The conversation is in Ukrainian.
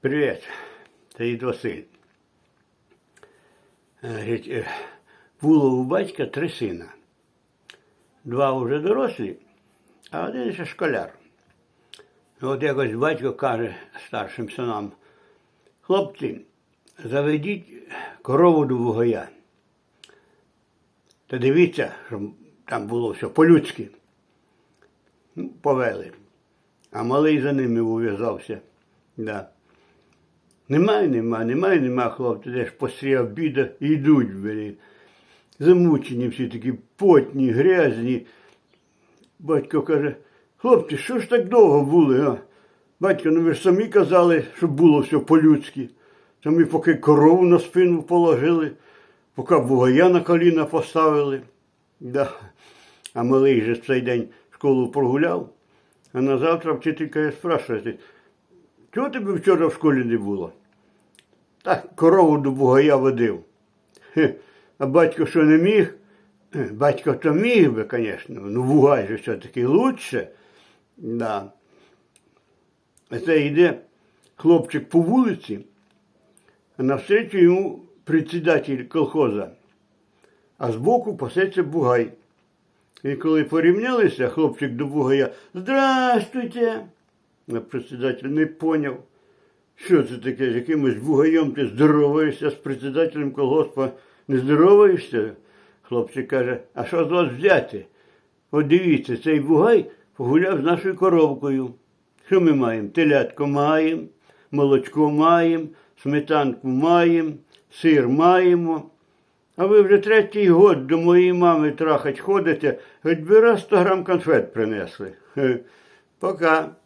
Привіт, це дід Василь. Говорить, було у батька три сина. Два вже дорослі, а один ще школяр. От якось батько каже старшим синам, хлопці, заведіть корову до вугоя. Та дивіться, щоб там було все по-людськи. Ну, повели. А малий за ними ув'язався. Да. Немає, нема, немає, нема, хлопці, де ж посрі обіда йдуть, блін. Замучені всі такі потні, грязні. Батько каже, хлопці, що ж так довго були, а? Батько, ну ви ж самі казали, щоб було все по-людськи. Та ми поки корову на спину положили, поки бугая на коліна поставили. Да. А малий же в цей день школу прогуляв, а на завтра вчителька спрашує, чого тебе вчора в школі не було? Так, корову до бугая водив. А батько що не міг? Батько то міг би, звісно, ну бугай же все-таки лучше. Да. А це йде хлопчик по вулиці, а навстречу йому председатель колхоза, а збоку пасеться бугай. І коли порівнялися, хлопчик до бугая, Здрастуйте! Председатель не поняв. Що це таке, з якимось бугаєм ти здороваєшся з председателем колгоспа, не здороваєшся? Хлопчик каже, а що з вас взяти? От дивіться, цей бугай погуляв з нашою коровкою. Що ми маємо? Телятко маємо, молочко маємо, сметанку маємо, сир маємо. А ви вже третій год до моєї мами трахать ходите, хоч би раз 100 грам конфет принесли. Пока.